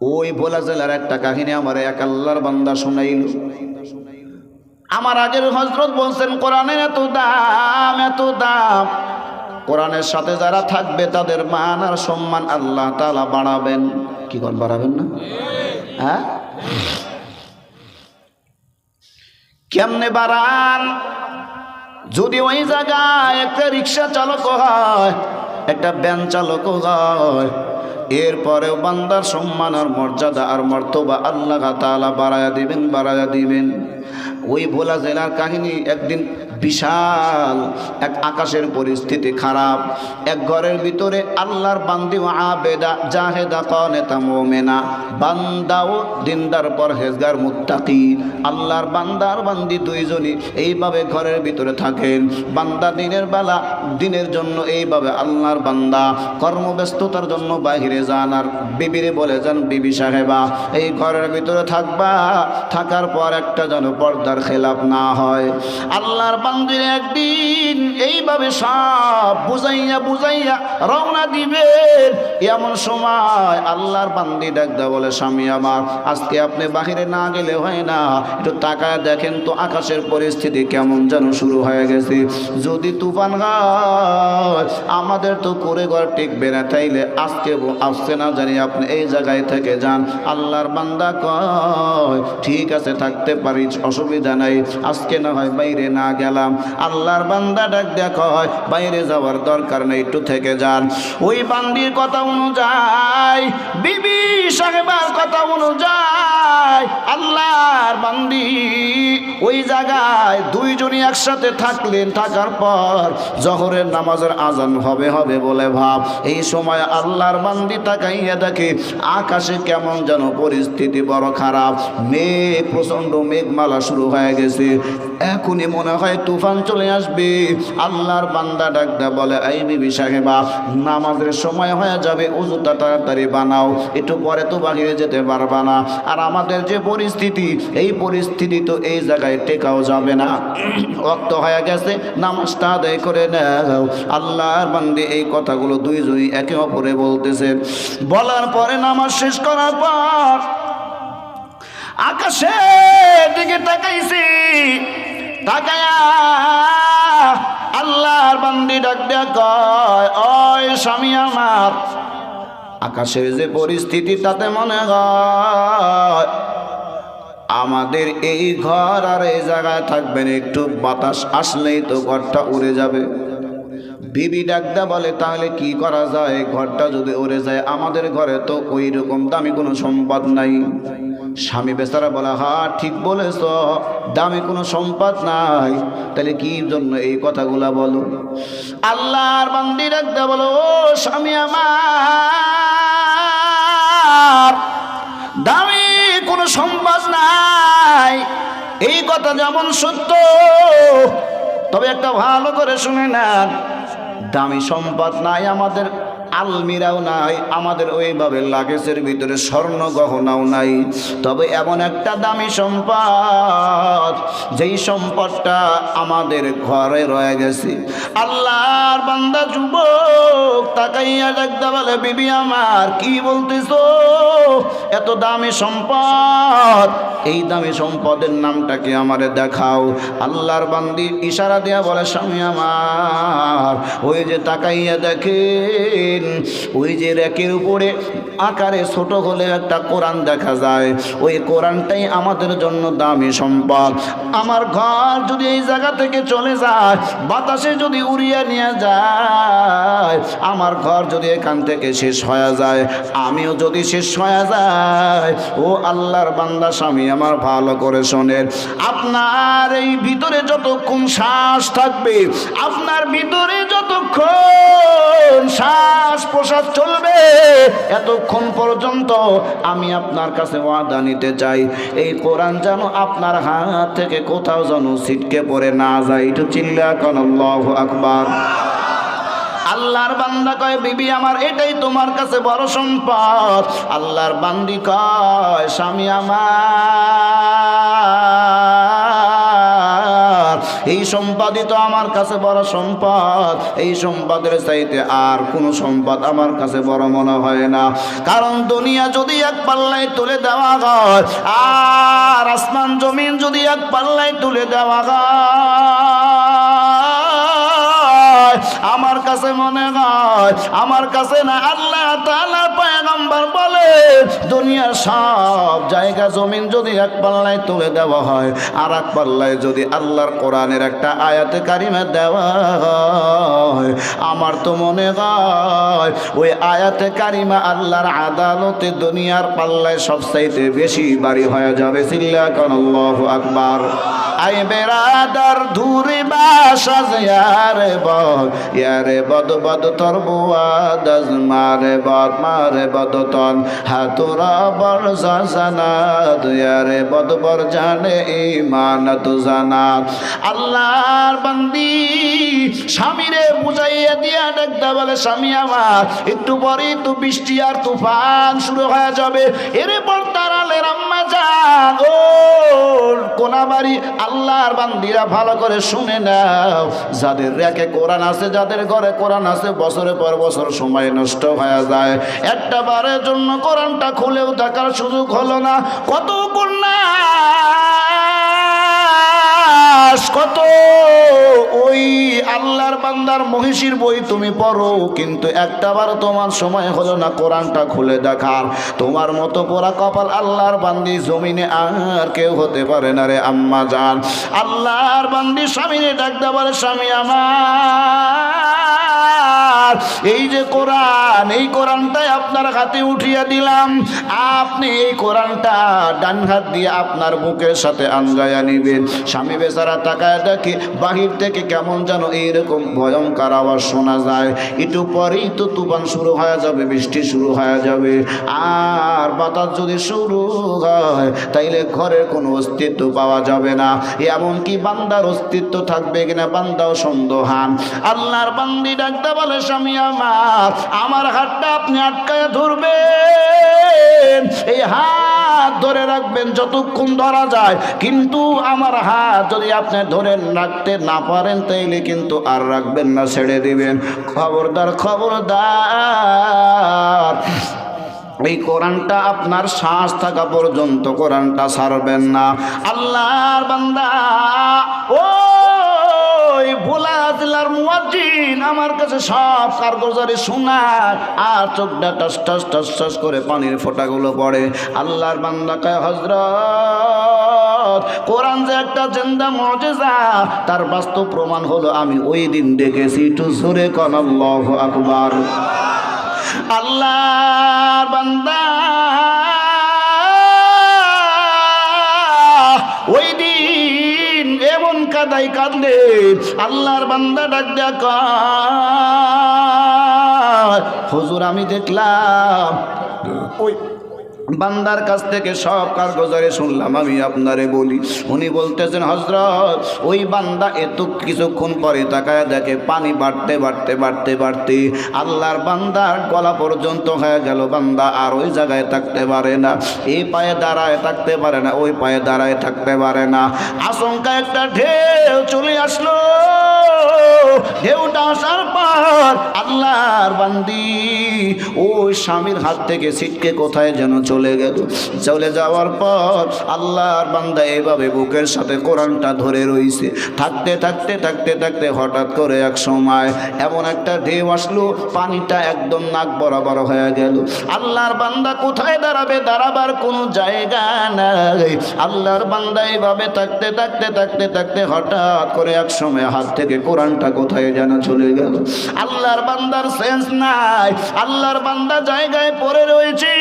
ওই ভোলা জেলার একটা কাহিনী আমার এক আল্লাহর বান্দা শোনাইল। আমার আগের হজরত বলছেন, কোরআনের এত দাম এত দাম। কোরআনের সাথে যারা থাকবে, তাদের মান আর সম্মান আল্লাহ তালা বাড়াবেন। কি কর বাড়াবেন না? হ্যাঁ? কেমনে বাড়ান? যদি ওই জায়গায় একটা রিক্সা চালক হয়, একটা ব্যান চালক হয় এরপরেও বান্দার সম্মান আর মর্যাদা আর মর্তবা আল্লাহ তালা বাড়ায়া দিবেন বাড়ায়া দিবেন। ওই ভোলা জেলার কাহিনী একদিন বিশাল, এক আকাশের পরিস্থিতি খারাপ, এক ঘরের ভিতরে আল্লাহর বান্দি আবেদা, জাহেদা, কনেতা, মোমেনা, বান্দাও দিনদার, পরহেজগার, মুত্তাকি। আল্লাহর বান্দার বান্দি দুইজনই এইভাবে ঘরের ভিতরে থাকেন। বান্দা দিনের বেলা, দিনের জন্য এইভাবে আল্লাহর বান্দা। কর্মব্যস্ততার জন্য বাহিরে যান আর বিবিরে বলে যান, বিবি সাহেবা, এই ঘরের ভিতরে থাকবা, থাকার পর একটা যেন পর্দার খেলাপ না হয়। আল্লাহর বান্দির একদিন এইভাবে সব বুঝাইয়া বুঝাইয়া রওনা দিবেন। এমন সময় আল্লাহর বান্দি ডাকদা বলে, স্বামী আমার, আজকে আপনি বাহিরে না গেলে হয় না। একটু তাকায় দেখেন তো আকাশের পরিস্থিতি কেমন যেন শুরু হয়ে গেছে। যদি তুফান হয় আমাদের তো করে ঘর টিকবে না। তাইলে আজকে আসছে না জানি আপনি এই জায়গায় থেকে যান। আল্লাহর বান্দা কয়, ঠিক আছে, থাকতে পারি অসুবিধা নাই। আজকে না হয় বাইরে না গেলাম আল্লাহর বান্দা ডাক দেখ বাইরে যাওয়ার দরকার নেই, একটু থেকে যান। ওই বান্দির কথা অনুযায়ী, বিবি সাহেবার কথা অনুযায়ী, আল্লাহর বান্দি ওই জায়গায় দুইজনই একসাথে থাকলেন, থাকার পর জহরের নামাজের আজান হবে হবে বলে ভাব। এই সময় আল্লাহর বান্দি তাকাইয়া দেখে, আকাশে কেমন যেন পরিস্থিতি বড় খারাপ। মেঘ, প্রচণ্ড মেঘমালা শুরু হয়ে গেছে। এখনই মনে হয় তুফান চলে আসবে। আল্লাহর বান্দা ডাকটা বলে, এই বিবি সাহেবা, নামাজের সময় হয়ে যাবে, উজুটা তাড়াতাড়ি বানাও। একটু পরে তো বাহিরে যেতে পারবা না। আর আমাদের যে পরিস্থিতি, এই পরিস্থিতি তো এই জায়গায় টেকাও যাবে না। রক্ত হয়ে গেছে, নামাজটা আদায় করে নাও। আল্লাহর বান্দি এই কথাগুলো দুইজনই একে অপরে বলতেছে। বলার পরে নামাজ শেষ করার পর আকাশের দিকে তাকাইছি। আল্লাহর বান্দি ডাক কয় স্বামী আমার। আকাশের যে পরিস্থিতি তাতে মনে হয়, আমাদের এই ঘর আর এই জায়গায় থাকবেন একটু বাতাস আসলেই তো ঘরটা উড়ে যাবে। বিবি ডাকদা বলে, তাহলে কি করা যায়? ঘরটা যদি উড়ে যায়, আমাদের ঘরে তো ওই রকম দামি কোনো সম্পদ নাই। স্বামী বেচারা বলা, হা, ঠিক বলেছ, দামি কোনো সম্পদ নাই। তাহলে কি জন্য এই কথাগুলা বলো? আল্লাহর বান্দি ডাকদা বলো স্বামী আমার, দামি কোনো সম্পদ নাই। এই কথা যেমন সত্য, তবে একটা ভালো করে শুনে নেন। দামি সম্পদ নাই আমাদের। আলমিরাও নাই, আমাদের ওইভাবে লাগেজের ভিতরে স্বর্ণ গহনাও নাই। তবে এমন একটা দামি সম্পদ, যেই সম্পদটা আমাদের ঘরে রয়ে গেছে। আল্লাহর বান্দা যুবক, তাকাইয়া ডাকতে বলে, বিবি আমার, কি বলতেছো? এত দামি সম্পদ, এই দামি সম্পদের নামটাকে আমারে দেখাও। আল্লাহর বান্দি ইশারা দেয়া বলে, স্বামী আমার, ওই যে তাকাইয়া দেখেন ওই যে র্যাকের উপরে আকারে ছোট হলে একটা কোরআন দেখা যায়। ওই কোরআনটাই আমাদের জন্য দামি সম্পদ। আমার ঘর যদি এই জায়গা থেকে চলে যায়, বাতাসে যদি উড়িয়ে নিয়ে যায়, আমার ঘর যদি এখান থেকে শেষ হয়ে যায়, আমিও যদি শেষ হয়ে যায়, ও আল্লাহর বান্দা স্বামী আমার ভালো করে শোনেন। আপনার এই ভিতরে যতক্ষণ শ্বাস থাকবে, আপনার ভিতরে যতক্ষণ শ্বাস প্রশ্বাস চলবে। এতক্ষণ পর্যন্ত আমি আপনার কাছে ওয়াদা নিতে চাই। এই কোরআন যেন আপনার হাত থেকে কোথাও যেন ছিটকে পড়ে না যায়। একটু চিল্লা কন আকবার। আল্লাহর বান্দা কয়, বিবি, আমার এটাই তোমার কাছে বড় সম্পদ। আল্লাহর বান্দি কয়, স্বামী আমার এই সম্পদই তো আমার কাছে বড় সম্পদ। এই সম্পদের চাইতে আর কোনো সম্পদ আমার কাছে বড় মনে হয় না। কারণ দুনিয়া যদি এক পাল্লায় তুলে দেওয়া হয়, আর আসমান জমিন যদি এক পাল্লায় তুলে দেওয়া হয়, আমার কাছে মনে হয়, আমার কাছে না, আল্লাহ তাআলা পয়গম্বর দুনিয়ার সব জায়গা জমিন যদি এক পাল্লায় তুলে দেওয়া হয়, আর এক পাল্লায় যদি আল্লাহর কোরআনের একটা আয়াতে কারিমে দেওয়া হয়, আমার তো মনে হয় ওই আয়াতে কারিমা আল্লাহর আদালতে দুনিয়ার পাল্লায় সবচাইতে বেশি বাড়ি হয়ে যাবে। সিল্লা কান আল্লাহু আকবার। আই বেরাদার ধুরে ইয়ারে বদ বদ বদ তর বুয়াদাজ মারে বদ মারে বদ তন, হাতুরা বর জানাত ইয়ারে বদ বর জানে ইমানত জানাত আল্লাহর বান্দি স্বামীরে বুঝাইয়া দিয়া ডাকতে বলে, স্বামী আমার, একটু পরেই তো বৃষ্টি আর তুফান শুরু হয়ে যাবে। এর পর তারালের আম্মা যান। ও কোনাবাড়ি, আল্লাহর বান্দিরা ভালো করে শুনে নাও। যাদের রেখে কোরআন আছে, যাদের ঘরে কোরআন আছে, বছরের পর বছর সময় নষ্ট হয়ে যায়। একটা বারের জন্য কোরআনটা খুলেও থাকার সুযোগ হলো না। কত কন্যা কত ওই আল্লাহর বান্দার মহিষীর বই তুমি পড়ো, কিন্তু একটাবার তোমার সময় হলো না কোরআনটা খুলে দেখার। তোমার মতো পোড়া কপাল আল্লাহর বান্দি জমিনে আর কেউ হতে পারে না রে আম্মা জান। আল্লাহর বান্দি স্বামীরে ডাকতে পারে স্বামী আমার। এই যে কোরআন, এই কোরআনটাই আপনার হাতে উঠিয়ে দিলাম। আপনি এই কোরআনটা ডান হাত দিয়ে আপনার বুকের সাথে আঞ্জায়া নিবেন। স্বামী বেচারা তাকায় দেখে, বাহির থেকে কেমন যেন এইরকম ভয়ঙ্কর আওয়াজ শোনা যায়। একটু পরেই তো তুফান শুরু হয়ে যাবে, বৃষ্টি শুরু হয়ে যাবে। আর বাতাস যদি শুরু হয়, তাইলে ঘরের কোনো অস্তিত্ব পাওয়া যাবে না। এমনকি বান্দার অস্তিত্ব থাকবে কিনা বান্দাও সন্দেহান আল্লাহর বান্দি ডাকতে বলে স্বামী আমার আমার হাতটা আপনি আটকায় ধরবেন। এই হাত ধরে রাখবেন যতক্ষণ ধরা যায়। কিন্তু আমার হাত যদি আপনি ধরে রাখতে না পারেন, তাইলে কিন্তু আর রাখবেন না, ছেড়ে দিবেন। খবরদার খবরদার। এই কোরআনটা আপনার শ্বাস থাকা পর্যন্ত কোরআনটা ছাড়বেন না। আল্লাহর বান্দা ওই ভোলা জেলার মুয়াজ্জিন আমার কাছে সব কারগজারি শোনায় আর চোখটা টাস টাস টাস টাস করে পানির ফোঁটাগুলো পড়ে। আল্লাহর বান্দা কয় হজরত কোরআন যে একটা জেন্দা মজেজা, তার বাস্তব প্রমাণ হলো আমি ওই দিন দেখেছি একটু জোরে কন, আল্লাহ আকবার। আল্লাহর বান্দা কাদাই কান্দে আল্লাহর বান্দা ডাক ডাক হুজুর আমি দেখলাম ওই বান্দার কাছ থেকে সব কারগজারে শুনলাম, আমি আপনারে বলি। উনি বলতেছেন হজরত ওই বান্দা এত কিছুক্ষণ পরে তাকায় দেখে পানি বাড়তে বাড়তে বাড়তে বাড়তে আল্লাহর বান্দার গলা পর্যন্ত হয়ে গেল। বান্দা আর ওই জায়গায় থাকতে পারে না, এই পায়ে দাঁড়ায় থাকতে পারে না, ওই পায়ে দাঁড়ায় থাকতে পারে না। আশঙ্কা একটা ঢেউ চলে আসলো। ঢেউটা আসার পর আল্লাহর বান্দি ওই স্বামীর হাত থেকে ছিটকে কোথায় যেন চলে গেল। চলে যাওয়ার পর আল্লাহর বান্দা এইভাবে বুকের সাথে কোরআনটা ধরে রইছে। থাকতে থাকতে থাকতে থাকতে হঠাৎ করে এক সময় এমন একটা ঢেউ আসলো, পানিটা একদম নাক বরাবর হয়ে গেল। আল্লাহর বান্দা কোথায় দাঁড়াবে দাঁড়াবার কোনো জায়গা নাই। আল্লাহর বান্দা এইভাবে থাকতে থাকতে থাকতে থাকতে হঠাৎ করে এক সময় হাত থেকে কোরআনটা কোথায় যেন চলে গেল। আল্লাহর বান্দার সেন্স নাই। আল্লাহর বান্দা জায়গায় পড়ে রয়েছে।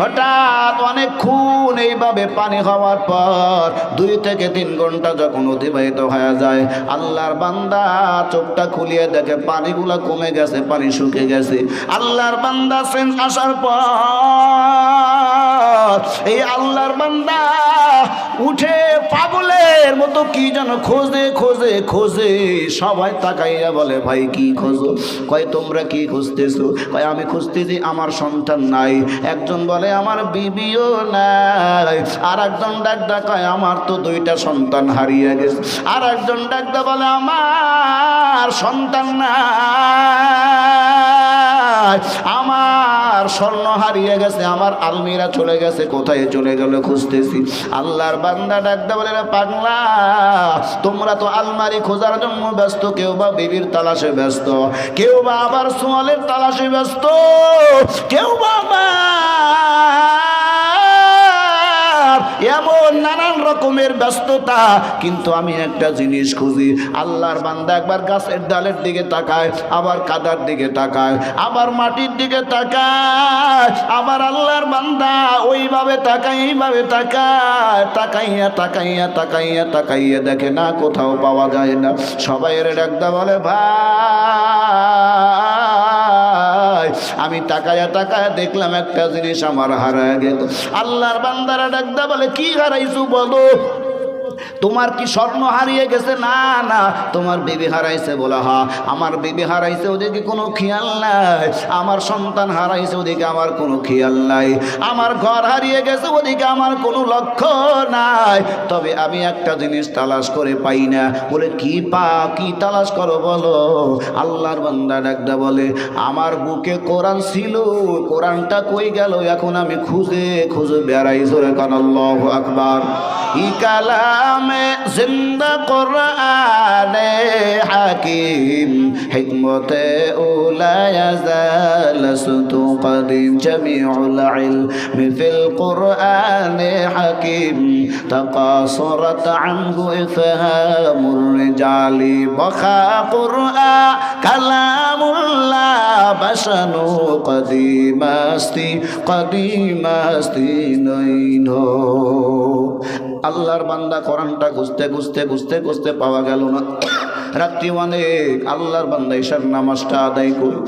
হঠাৎ অনেকক্ষণ এইভাবে পানি খাওয়ার পর দুই থেকে তিন ঘণ্টা যখন অতিবাহিত হয়ে যায়, আল্লাহর বান্দা চোখটা খুলিয়ে দেখে পানিগুলো কমে গেছে, পানি শুকে গেছে। আল্লাহর বান্দা সেন্স আসার পর এই আল্লাহর বান্দা উঠে পাগলের মতো কি যেন খোঁজে খোঁজে খোঁজে, সবাই তাকাইয়া বলে, ভাই, কি খোঁজো? কয়, তোমরা কি খুঁজতেছো? কয়, আমি খুঁজতেছি, আমার সন্তান নাই। একজন বলে, আমার বিবিও নাই। আর একজন ডাকটা কয়, আমার তো দুইটা সন্তান হারিয়ে গেছে। আর একজন ডাকটা বলে, আমার সন্তান নাই। আমার স্বর্ণ হারিয়ে গেছে, আমার আলমিরা চলে গেছে, কোথায় চলে গেল খুঁজতেছি। আল্লাহর বান্দা ডাকতে বলে পাগলা, তোমরা তো আলমারি খোঁজার জন্য ব্যস্ত, কেউ বা বিবির তালাশে ব্যস্ত, কেউ বা আবার সোয়ালের তালাশে ব্যস্ত, কেউ বা এমন নানান রকমের ব্যস্ততা, কিন্তু আমি একটা জিনিস খুঁজি। আল্লাহর বান্দা একবার গাছের ডালের দিকে তাকায়, আবার কাদার দিকে তাকায়, আবার মাটির দিকে তাকায়, আবার আল্লাহর বান্দা ওইভাবে তাকায়, এইভাবে তাকায়, তাকাইয়া তাকাইয়া তাকাইয়া তাকাইয়া দেখে না কোথাও পাওয়া যায় না। সবাই এর ডাকদা বলে, ভাই! আমি তাকায়া টাকায় দেখলাম একটা জিনিস আমার হারা গেল। আল্লাহর বান্দারা ডাকদা বলে, কি হারাইছু বলো? তোমার কি স্বর্ণ হারিয়ে গেছে? না না। তোমার বেবি হারাইছে বলা হা আমার বেবি হারাইছে ওদিকে কোনো খেয়াল নাই। আমার সন্তান হারাইছে ওদিকে আমার কোনো খেয়াল নাই। আমার ঘর হারিয়ে গেছে ওদিকে আমার কোনো লক্ষ্য নাই। তবে আমি একটা জিনিস তালাশ করে পাই না। বলে, কি পা, কি তালাশ করো বলো? আল্লাহর বান্দা ডাকদা বলে, আমার বুকে কোরআন ছিল, কোরআনটা কই গেল? এখন আমি খুঁজে খুঁজে বেড়াই। জোরে কান, আল্লাহ আকবার। ই কালামে জিন্দা কোরআনে হাকিম, হিকমতে উলায়াজাল সুতু কদিম জামিউল ইলমি ফিল কোরআনে হাকিম, তাকাসুরাত আনহু ইফহামুর রিজালি, বখা কুরআন কালামুল্লাহ বাসানু কদিমাস্তি কদিমাস্তি নইনো আল্লাহর বান্দা কোরআনটা খুঁজতে খুঁজতে খুঁজতে খুঁজতে পাওয়া গেল না। রাত্রি অনেক আল্লাহর বান্দা ঈশার নামাজটা আদায় করি।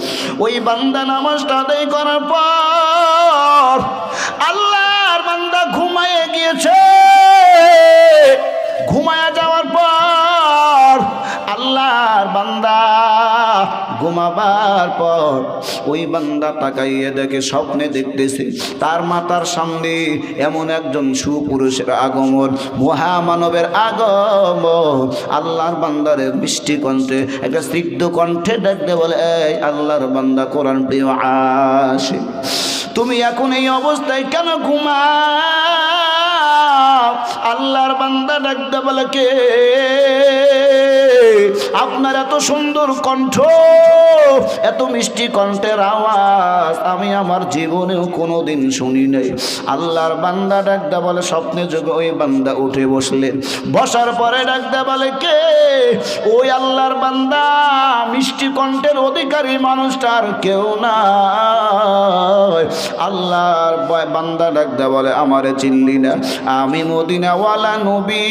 ওই বান্দা নামাজটা আদায় করার পর আল্লাহর বান্দা ঘুমায় গিয়েছে। ঘুমায়া যাওয়ার পর আল্লাহর বান্দা ঘুমাবার পর ওই বান্দা তাকাইয়ে দেখে স্বপ্নে দেখতেছে, তার মাতার সামনে এমন একজন সুপুরুষের আগমন, মহামানবের আগমন। আল্লাহর বান্দারে মিষ্টি কণ্ঠে, একটা স্নিগ্ধ কণ্ঠে ডাকতে বলে, এই আল্লাহর বান্দা, কোরআন প্রিয় আসে তুমি এখন এই অবস্থায় কেন ঘুমা আল্লাহর বান্দা ডাকতে বলে, কে? আপনার এত সুন্দর কণ্ঠ, এত মিষ্টি কণ্ঠের আওয়াজ আমি আমার জীবনেও কোনোদিন শুনি নাই। আল্লাহর বান্দা ডাকদা বলে, স্বপ্নে যোগে ওই বান্দা উঠে বসলেন বসার পরে ডাকদা বলে, কে? ওই আল্লাহর বান্দা, মিষ্টি কণ্ঠের অধিকারী মানুষটার কেউ না আল্লাহর বান্দা ডাকদা বলে, আমারে চিনলি না, আমি মদিনাওয়ালা নবী।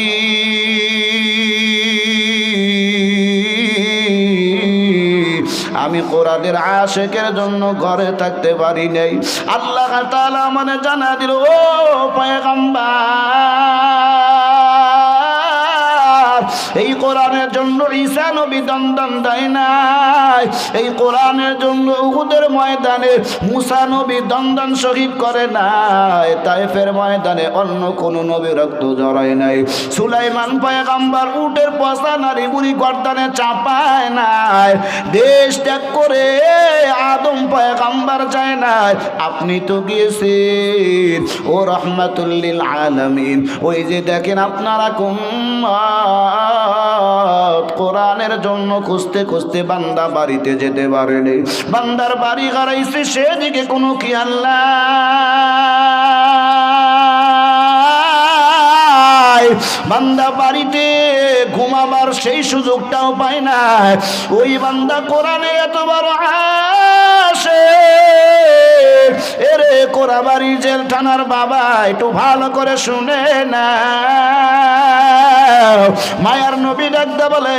আমি কোরআনের আশেকের জন্য ঘরে থাকতে পারি নাই। আল্লাহ তাআলা মানে জানা দিল, ও পয়গম্বর! এই কোরআনের জন্য ঈসা নবী দন্দন দেয় নাই। এই কোরআনের জন্য উহুদের ময়দানে মুসা নবী দন্দন শহীদ করে নাই। তাইফের ময়দানে অন্য কোন নবী রক্ত জড়ায় নাই। সুলাইমান পয়গাম্বার উটের পচা নারী বুড়ি গর্দানে চাপায় নাই। দেশ ত্যাগ করে আদম পয়গাম্বার যায় নাই। আপনি তো গিয়েছেন, ও রহমাতুল্লিল আলামিন। ওই যে দেখেন আপনারা কোন কোরআনের জন্য খুঁজতে খুঁজতে বান্দা বাড়িতে যেতে পারেনি। বান্দার বাড়ি হারাইছে, সেদিকে কোনো কি আল্লাহ বান্দা বাড়িতে ঘুমাবার সেই সুযোগটাও পায় না ওই বান্দা কোরআনে এত আসে এরে কোরাবাড়ি জেল থানার বাবা, একটু ভালো করে শুনে না মায়ার নবী ডাকতে বলে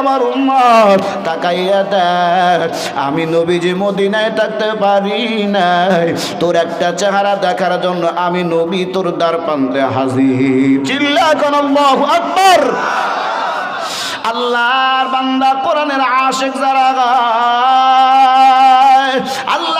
আমার উম্মত, তাকাইয়া দেখ, আমি নবীজি মদিনায় থাকতে পারি নাই। তোর একটা চেহারা দেখার জন্য আমি নবী তোর দ্বার প্রান্তে হাজির। চিল্লা কোন আকবার। আল্লাহর বান্দা কোরআনের আশেক যারা আল্লাহ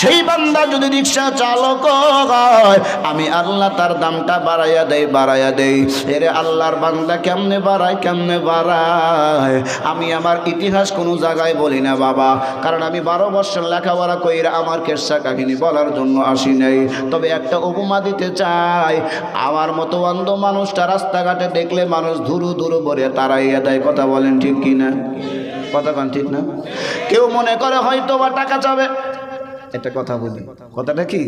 সেই বান্দা যদি রিক্সা চালক হয়, আমি আল্লাহ তার দামটা বাড়াইয়া দেই বাড়াইয়া দেই। এরে আল্লাহর বান্দা কেমনে বাড়ায় কেমনে বাড়ায়? আমি আমার ইতিহাস কোনো জায়গায় বলি না বাবা। কারণ আমি বারো বছর লেখাপড়া কইরা আমার কেসা কাহিনী বলার জন্য আসি নাই। তবে একটা উপমা দিতে চাই, আমার মতো অন্ধ মানুষটা রাস্তাঘাটে দেখলে মানুষ ধুরু ধুরু বলে তারাইয়া দেয়, কথা বলেন ঠিক কিনা? কথা কন ঠিক না? কেউ মনে করে হয়তো বা টাকা চাবে। একটা কথা বলি। কথাটা কি?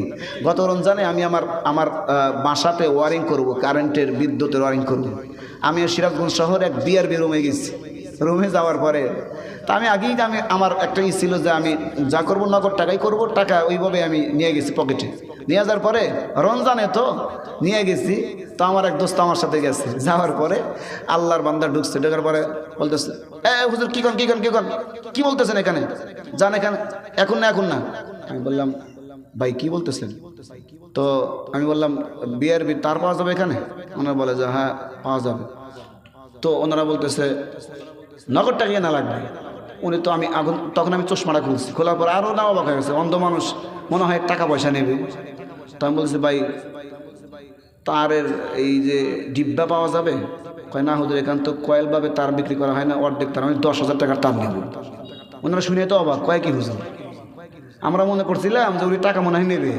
গত রমজানে আমি আমার আমার বাসাতে ওয়ারিং করব, কারেন্টের, বিদ্যুতের ওয়ারিং করব। আমি সিরাজগঞ্জ শহর এক বিআরবি রুমে গেছি। রুমে যাওয়ার পরে, তা আমি আগেই আমি, আমার একটা ই ছিল যে আমি যা করব নগদ টাকাই করব, টাকা ওইভাবে আমি নিয়ে গেছি পকেটে। নিয়ে যাওয়ার পরে, রমজানে তো নিয়ে গেছি, তো আমার এক দোস্ত আমার সাথে গেছে। যাওয়ার পরে, আল্লাহর বান্দা ঢুকছে, ঢোকার পরে বলতেছে, এ, হুজুর কি কন কি কন কি কন? কি বলতেছেন এখানে? যান এখানে, এখন না এখন না। আমি বললাম, ভাই, কি বলতেছেন? তো আমি বললাম বিআরবি তার পাওয়া যাবে এখানে? ওনারা বলে যে হ্যাঁ পাওয়া যাবে। তো ওনারা বলতেছে নগদ টাকা না লাগবে। উনি তো আমি আগুন, তখন আমি চশমাটা খুলছি। খোলার পর আরও না অবাক হয়ে গেছে, অন্ধ মানুষ, মনে হয় টাকা পয়সা নেবে। তো আমি বলছি ভাই, তারের এই যে ডিব্বা পাওয়া যাবে? কয়, না হুজুর, এখান তো কয়েলভাবে তার বিক্রি করা হয় না, অর্ধেক তার, আমি দশ হাজার টাকার তার নেব। ওনারা শুনে তো অবাক, কয়, কি হুজুর? আমরা মনে করছিলাম যে উনি টাকা মনে হয় নেবে।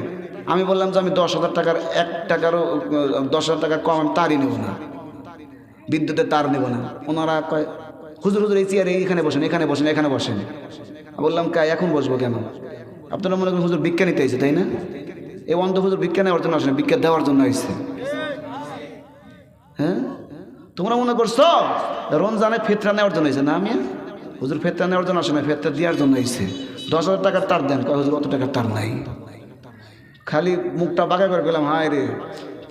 আমি বললাম যে আমি দশ হাজার টাকার এক টাকারও, দশ হাজার টাকার কম আমি তারই নেব না। বিদ্যুতের তার নেব না। ওনারা কয়, হুজুর হুজুর, এই চেয়ারে এখানে বসেন এখানে বসেন এখানে বসেন। বললাম, কা, এখন বসবো কেন? আপনারা মনে করেন হুজুর ভিক্ষা নিতে তাই না? এই অন্ধ হুজুর ভিক্ষা নেওয়ার জন্য আসেন, ভিক্ষা দেওয়ার জন্য আসছে হ্যাঁ? তোমরা মনে করছ, রমজানে ফেতরা নেওয়ার জন্য এসে না আমি হুজুর, ফেতরা নেওয়ার জন্য আসে না, ফেতরা দেওয়ার জন্য এসে দশ হাজার টাকার তার দেন। কয়, হুজুর অত টাকার তার নাই? খালি মুখটা বাঁকা করে গেলাম হায় রে,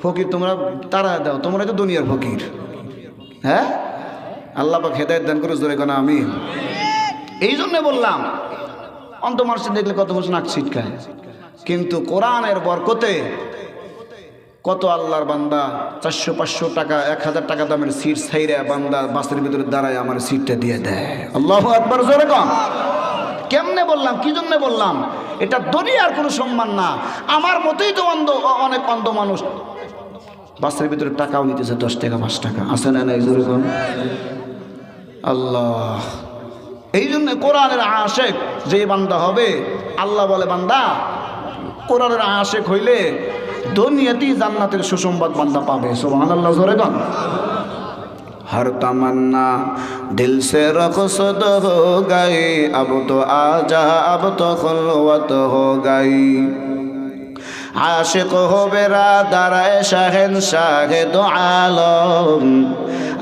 ফকির তোমরা তারা দাও তোমরাই তো দুনিয়ার ফকির। হ্যাঁ? আল্লাহ পাক হেদায়ত দান করে জোরে কেন আমি এই জন্যে বললাম অন্ত মানুষের দেখলে কত মানুষ নাক ছিটকায়। কিন্তু কোরআনের বরকতে কত আল্লাহর বান্দা চারশো, পাঁচশো টাকা, এক হাজার টাকা দামের সিট ছাইরে বান্দা বাসের ভিতরে দাঁড়ায় আমার সিটটা দিয়ে দেয়। আল্লাহ একবার জোরে কম কেমনে বললাম, কি জন্য বললাম? এটা দুনিয়ার কোনো সম্মান না। আমার মতোই তো অন্ধ অনেক অন্ধ মানুষ। বাসের ভিতরে টাকাও নিতেছে, দশ টাকা, পাঁচ টাকা। আছে না নাই জোরে কম আল্লাহ। এই জন্য কোরআনের আশেক যে বান্দা হবে, আল্লাহ বলে, বান্দা, কোরআনের আশেক হইলে দুনিয়াতেই জান্নাতের সুসংবাদ বান্দা পাবে। সোহান আল্লাহ জোরে हर तमन्ना दिल से रखसद हो गई अब तो आजा अब तो खुलवत हो गई आशिक हो बेरा दराए शहन शाहे दो आलम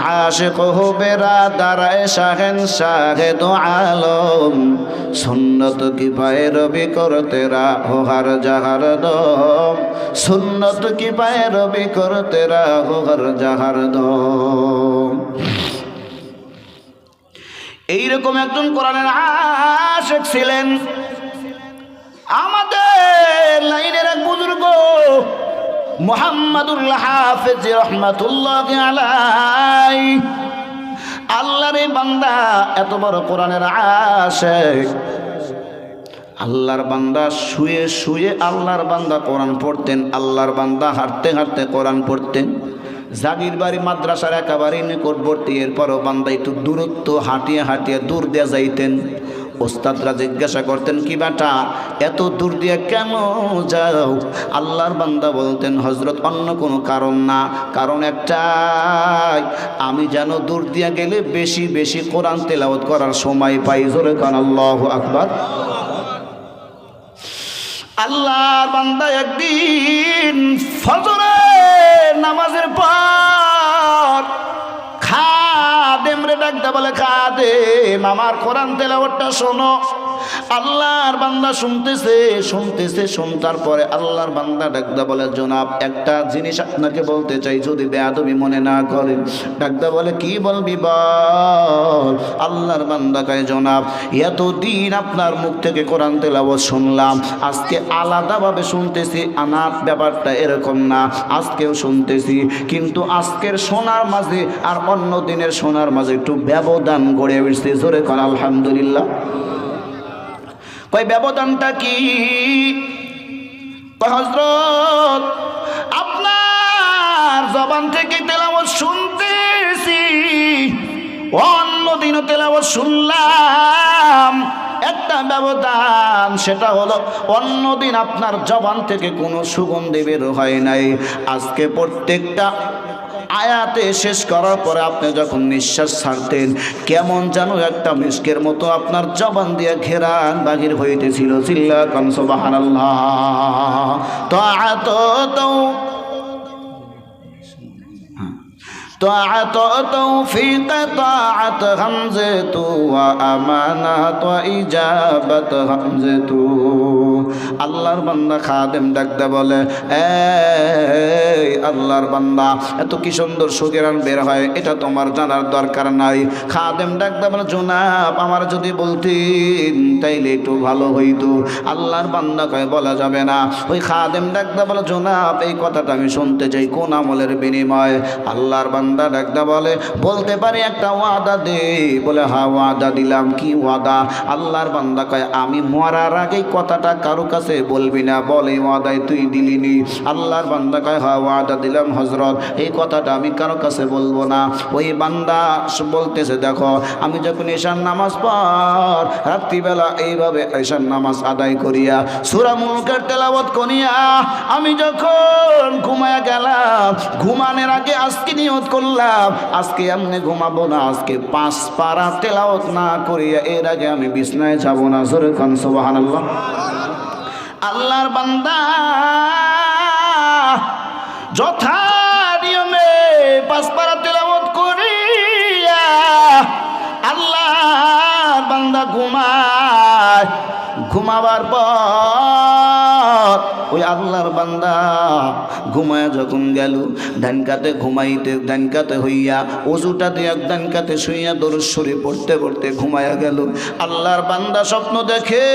आशिक हो बेरा दराए शहन शाहे दो आलम सुन्नत की पैरवी कर तेरा हो हर जहर दम सुन्नत की पैरवी कर तेरा हो हर जहर दम এইরকম একজন কোরআনের আশেক ছিলেন। আমাদের লাইনের এক বুজুর্গ মোহাম্মদুল্লাহ হাফেজ রহমাতুল্লাহ আলাই আল্লাহর বান্দা এত বড় কোরআনের আশেক। আল্লাহর বান্দা শুয়ে শুয়ে আল্লাহর বান্দা কোরআন পড়তেন, আল্লাহর বান্দা হাঁটতে হাঁটতে কোরআন পড়তেন। জাগির বাড়ি মাদ্রাসার একেবারে নিকটবর্তী। এরপরও বান্দা একটু দূরত্ব হাঁটিয়ে হাঁটিয়ে দূর দিয়ে যাইতেন। ওস্তাদরা জিজ্ঞাসা করতেন, কি বেটা এত দূর দিয়ে কেন যাও? আল্লাহর বান্দা বলতেন হজরত অন্য কোনো কারণ না। কারণ একটাই, আমি যেন দূর দিয়ে গেলে বেশি বেশি কোরআন তেলাওয়াত করার সময় পাই। জোরে কান, আল্লাহ আকবার। আল্লাহর বান্দা একদিন ফজরে নামাজের পর খাদেম রে ডাকতে বলে, খাদেম, আমার কোরআন তেলাওয়াতটা শোনো। আল্লাহর বান্দা শুনতেছে শুনতেছে, শুনতার পরে আল্লাহর বান্দা ডাকদা বলে, জনাব, একটা জিনিস আপনাকে বলতে চাই, যদি বেয়াদবি মনে না করেন। ডাকদা বলে, কি বলবি বল? আল্লাহর বান্দা কয়, জনাব, এতদিন আপনার মুখ থেকে কোরআন তেলাওয়াত শুনলাম, আজকে আলাদাভাবে শুনতেছি, আনার ব্যাপারটা এরকম না, আজকেও শুনতেছি, কিন্তু আজকের সোনার মাঝে আর অন্য দিনের সোনার মাঝে একটু ব্যবধান গড়ে উঠছে। জোরে কর আলহামদুলিল্লাহ। কই ব্যবধানটা কি? হজরত আপনার জবান থেকে তেলাওয়াত শুনতেছি। অন্য দিনও তেলাওয়াত শুনলাম। একটা ব্যবধান, সেটা হলো অন্যদিন আপনার জবান থেকে কোনো সুগন্ধি বের হয় নাই। আজকে প্রত্যেকটা আয়াতে শেষ করার পরে আপনি যখন নিঃশ্বাস ছাড়তেন কেমন যেন একটা মিষ্কের মতো আপনার জবান দিয়ে ঘেরান বাহির হইতেছিল চিল্লা কনসবাহান তো আত তো طاعة توفيق طاعة همزة وأمانة وإجابة همزة আল্লাহর বান্দা খাদেম ডাকতে বলে, এই আল্লাহর বান্দা, এত কি সুন্দর সুগেরান বের হয়, এটা তোমার জানার দরকার নাই। খাদেম ডাকতে বলে, জোনাব, আমার যদি বলতেন, তাইলে একটু ভালো হইতো। আল্লাহর বান্দা কয়, বলা যাবে না। ওই খাদেম ডাকতে বলে, জোনাব, এই কথাটা আমি শুনতে চাই, কোন আমলের বিনিময়? আল্লাহর বান্দা ডাকতে বলে, বলতে পারি একটা ওয়াদা দে। বলে হা ওয়াদা দিলাম। কি ওয়াদা? আল্লাহর বান্দা কয়, আমি মরার আগেই কথাটা কারও কাছে বলবি না, বলে ওয়াদায় তুই দিলিনি আল্লাহর বান্দা কয় হা ওয়াদা দিলাম হজরত এই কথাটা আমি কারও কাছে বলব না। ওই বান্দা বলতেছে, দেখো, আমি যখন ঈশান নামাজ পর রাত্রিবেলা এইভাবে ঈশান নামাজ আদায় করিয়া সুরা মুলকের তেলাবত করিয়া আমি যখন ঘুমায়া গেলাম, ঘুমানোর আগে আজকে নিয়ত করলাম, আজকে এমনি ঘুমাবো না, আজকে পাঁচ পারা তেলাওত না করিয়া এর আগে আমি বিছনায় যাব না। জোরে খান সুবহানাল্লাহ। আল্লাহর বান্দা। যথা নিয়মে পাঁচ পারা করিয়া আল্লাহর বান্দা ঘুমায়। ঘুমাবার পর ওই আল্লাহর বান্দা ঘুমায় যখন গেল ডানকাতে ঘুমাইতে ডানকাতে হইয়া অজুটা দিয়ে ডানকাতে শুইয়া দরশ্বরে পড়তে পড়তে ঘুমায়া গেল। আল্লাহর বান্দা স্বপ্ন দেখে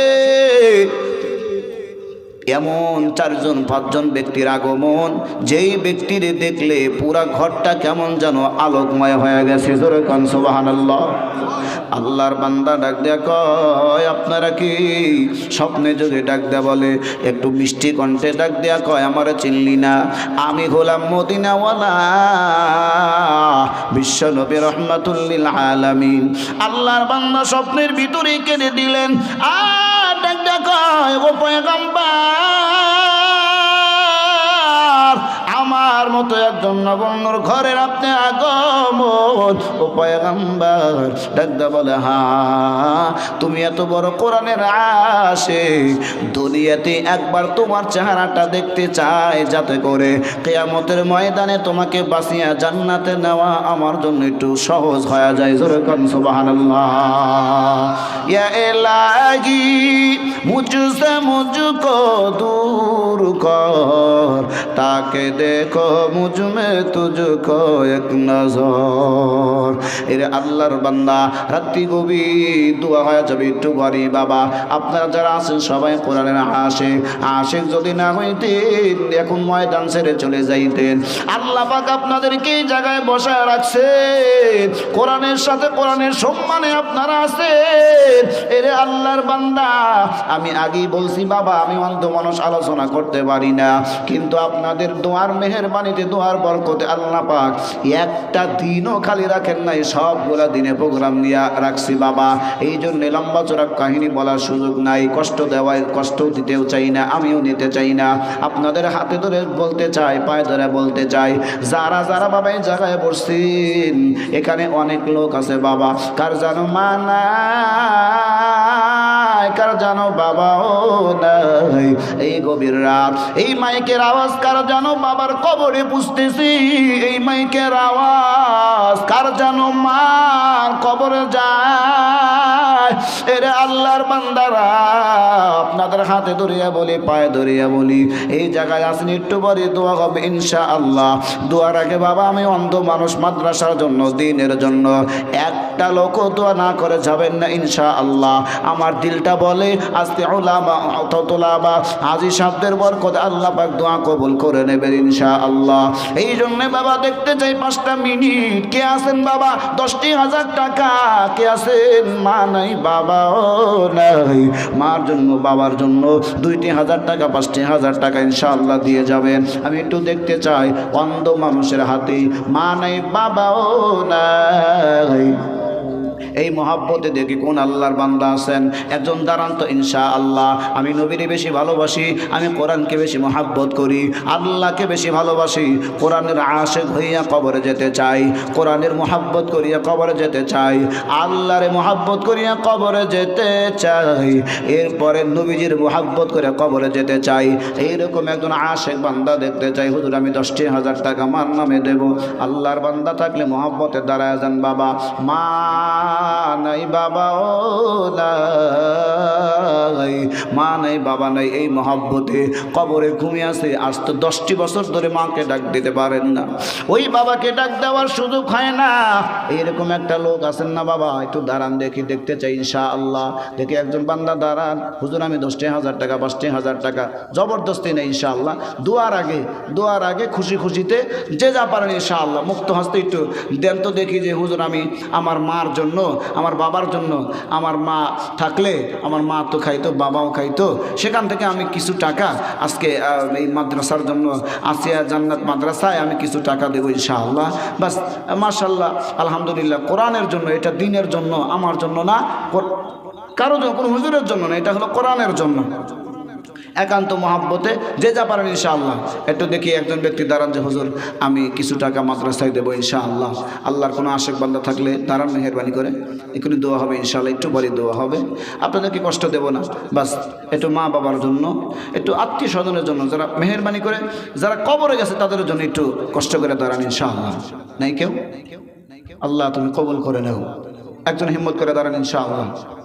এমন চারজন, পাঁচজন ব্যক্তির আগমন, যেই ব্যক্তিরে দেখলে পুরা ঘরটা কেমন যেন আলোকময় হয়ে গেছে। জোরে কান, সুবহানাল্লাহ। আল্লাহর বান্দা ডাক দেয়া কয়, আপনারা কি স্বপ্নে যদি ডাক দেয়া বলে, একটু মিষ্টি কণ্ঠে ডাক দেয়া কয়, আমার চিনলি না? আমি হলাম মদিনাওয়ালা। বিশ্ব নবী রহমাতুল্লিল আলামিন। আল্লাহর বান্দা স্বপ্নের ভিতরে কেড়ে দিলেন আর ডাক কয় ও পয়গম্বর মতো একজন নগণ্যর ঘরের আপনি আগমন। ও পয়গম্বর, ডাকদা বলে, হা, তুমি এত বড় কোরআনের আসে দুনিয়াতে একবার তোমার চেহারাটা দেখতে চায় যাতে করে কেয়ামতের ময়দানে তোমাকে বাঁচিয়া জান্নাতে নেওয়া আমার জন্য একটু সহজ হয়ে যায়। জোরে কান ইয়া মুঝসে মুঝকো, দূর কর। তাকে দেখো মুঝমে তুঝকো এক নজর। এর আল্লাহর বান্দা, রাত্রি গভীর দোয়া হয়ে যাবে একটু বাড়ি বাবা। আপনারা যারা আছেন, সবাই কোরআনের আসে আসে যদি না হইতেন, এখন ময়দান ছেড়ে চলে যাইতেন। আল্লাহ পাক আপনাদেরকে এই জায়গায় বসায় রাখছেন কোরআনের সাথে কোরআনের সম্মানে আপনারা আছেন। এরে আল্লাহর বান্দা, আমি আগেই বলছি বাবা, আমি অন্ধ মানুষ আলোচনা করতে পারি না। কিন্তু আপনাদের দোয়ার মেহেরবানিতে দোয়ার বরকতে আল্লাহ পাক একটা দিনও খালি রাখেন নাই, সবগুলা দিনে প্রোগ্রাম নিয়ে রাখছি বাবা। এই জন্য লম্বা চোরা কাহিনী বলার সুযোগ নাই, কষ্ট দেওয়ায় কষ্ট দিতেও চাই না, আমিও নিতে চাই না। আপনাদের হাতে ধরে বলতে চাই, পায়ে ধরে বলতে চাই, যারা যারা বাবা এই জায়গায় বসছেন, এখানে অনেক লোক আছে বাবা, কার জানো মানা কার জানো বাবাও নাই। এই গভীর রাত, এই মাইকের আওয়াজ কার জানো? বাবার কবরে পুষতেছি, এই মাইকের আওয়াজ কার জানো? মা কবরে যায়। এরে আল্লাহর বান্দারা, আপনাদের হাতে ধরিয়া বলি, পায়ে ধরিয়া বলি, এই জায়গায় আসেন, একটু পরে দোয়া হবে ইনশা আল্লাহ দোয়ার আগে বাবা, আমি অন্ধ মানুষ মাদ্রাসার জন্য, দিনের জন্য, একটা লোকও দোয়া না করে যাবেন না ইনশা আল্লাহ আমার দিলটা বলে আস্তে ওলামা অতলাবা হাজি সাহেবদের বরকত আল্লাহ পাক দোয়া কবুল করে নেবেন ইনশা আল্লাহ এই জন্যে বাবা, দেখতে চাই পাঁচটা মিনিট। কে আছেন বাবা? দশটি হাজার টাকা। কে আছেন? মা নাই বাবাও নাই। মার জন্য, বাবার জন্য দুইটি হাজার টাকা, পাঁচটি হাজার টাকা ইনশাআল্লাহ দিয়ে যাবেন। আমি একটু দেখতে চাই, অন্ধ মানুষের হাতে মা নাই, বাবাও নাই। এই মহাব্বতে দেখি কোন আল্লাহর বান্দা আছেন? একজন দাঁড়ান তো ইনশা আল্লাহ আমি নবীরে বেশি ভালোবাসি, আমি কোরআনকে বেশি মহাব্বত করি, আল্লাহকে বেশি ভালোবাসি। কোরআনের আশেক হইয়া কবরে যেতে চাই, কোরআনের মহাব্বত করিয়া কবরে যেতে চাই, আল্লাহরে মহাব্বত করিয়া কবরে যেতে চাই, এরপরে নবীজির মহাব্বত করে কবরে যেতে চাই। এইরকম একজন আশেক বান্দা দেখতে চাই, হুজুর, আমি দশটি হাজার টাকা মার নামে দেব। আল্লাহর বান্দা থাকলে মহাব্বতের দ্বারা যান বাবা। মা নাই বাবা ও নাই মা নাই, বাবা নাই, এই মহাব্বতে কবরে ঘুমিয়ে আছে। আজ তো দশটি বছর ধরে মাকে ডাক দিতে পারেন না। ওই বাবাকে ডাক দেওয়ার সুযোগ হয় না। এইরকম একটা লোক আছেন না বাবা। একটু দাঁড়ান দেখি, দেখতে চাই ইনশা আল্লাহ দেখি একজন বান্দা দাঁড়ান। হুজুর, আমি দশটি হাজার টাকা, পাঁচটি হাজার টাকা। জবরদস্তি নেই ইনশাআল্লাহ। দোয়ার আগে দোয়ার আগে খুশি খুশিতে যে যা পারেন ইনশাআল্লাহ। মুক্ত হস্তে একটু দেন তো দেখি যে, হুজুর, আমি আমার মার জন্য আমার বাবার জন্য আমার মা থাকলে আমার মা তো খাইতো, বাবাও খাইতো। সেখান থেকে আমি কিছু টাকা আজকে এই মাদ্রাসার জন্য আসিয়া জান্নাত মাদ্রাসায় আমি কিছু টাকা দেবো ইনশাআল্লাহ। বাস মার্শাল্লাহ আলহামদুলিল্লাহ, কোরআনের জন্য, এটা দিনের জন্য, আমার জন্য না কোর- জন্য কোনো হুজুরের জন্য না, এটা হলো কোরআনের জন্য। একান্ত মহাব্বতে, যে যা পারেন ইনশাআল্লাহ। একটু দেখি একজন ব্যক্তি দাঁড়ান যে, হুজুর, আমি কিছু টাকা মাদ্রাসায় দেবো ইনশাআল্লাহ। আল্লাহর কোনো আশেক বান্দা থাকলে দাঁড়ান মেহরবানি করে। এখনই দোয়া হবে ইনশাআল্লাহ, একটু বাড়ি দোয়া হবে। আপনাদেরকে কষ্ট দেব না। বাস, একটু মা বাবার জন্য, একটু আত্মীয় স্বজনের জন্য যারা মেহরবানি করে, যারা কবরে গেছে তাদের জন্য একটু কষ্ট করে দাঁড়ান ইনশাআল্লাহ। নাই কেউ? আল্লাহ তুমি কবল করে নেও। একজন হিম্মত করে দাঁড়ান ইনশাআল্লাহ।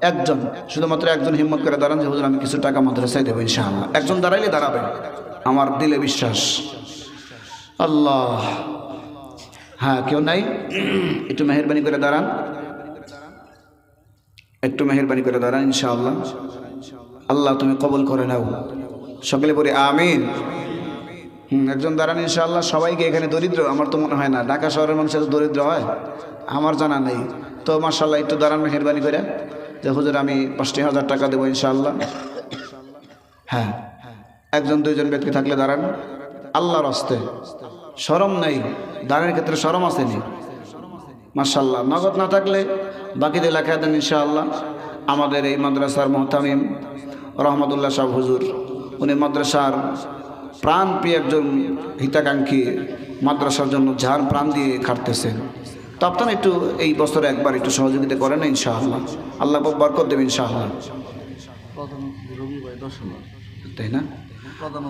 একজন, শুধুমাত্র একজন হিম্মত করে দাঁড়ান যে, হুজুর, আমি কিছু টাকা মাদ্রাসায় দেবো ইনশাআল্লাহ। একজন দাঁড়াইলে দাঁড়াবে। আমার দিলে বিশ্বাস। আল্লাহ। হ্যাঁ কেউ নাই? একটু মেহরবানি করে দাঁড়ান। একটু মেহরবানি করে দাঁড়ান ইনশাআল্লাহ। আল্লাহ, তুমি কবল করে নাও। সকলে বলি, আমিন। হুম, একজন দাঁড়ান ইনশাআল্লাহ। সবাইকে এখানে দরিদ্র, আমার তো মনে হয় না। ঢাকা শহরের মানুষের দরিদ্র হয়। আমার জানা নেই। তো মার্শাল্লাহ একটু দাঁড়ান মেহরবানি করে। যে, হুজুর, আমি পাঁচটি হাজার টাকা দেবো ইনশাআল্লাহ। হ্যাঁ একজন, দুইজন ব্যক্তি থাকলে দাঁড়ান। আল্লাহর হস্তে। সরম নেই। দাঁড়ানোর ক্ষেত্রে সরম আসেনি। মার্শাল্লাহ নগদ না থাকলে বাকিদের লেখা দেন ইনশাআল্লাহ। আমাদের এই মাদ্রাসার মোহতামিম রহমতুল্লাহ সাহ হুজুর, উনি মাদ্রাসার প্রাণ প্রিয় একজন হিতাকাঙ্ক্ষী মাদ্রাসার জন্য ঝাড় প্রাণ দিয়ে খাটতেছেন। তো আপনারা একটু এই বছরে একবার একটু সহযোগিতা করেন ইনশাআল্লাহ। আল্লাহ বরকত দেবেন ইনশাআল্লাহ। তাই না? প্রধান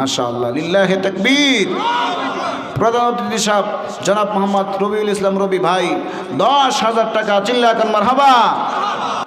মাশাআল্লাহ। লিল্লাহে তাকবীর। প্রধান অতিথি সাহেব জনাব মোহাম্মদ রবিউল ইসলাম রবি ভাই দশ হাজার টাকা চিল্লা কান মারহাবা।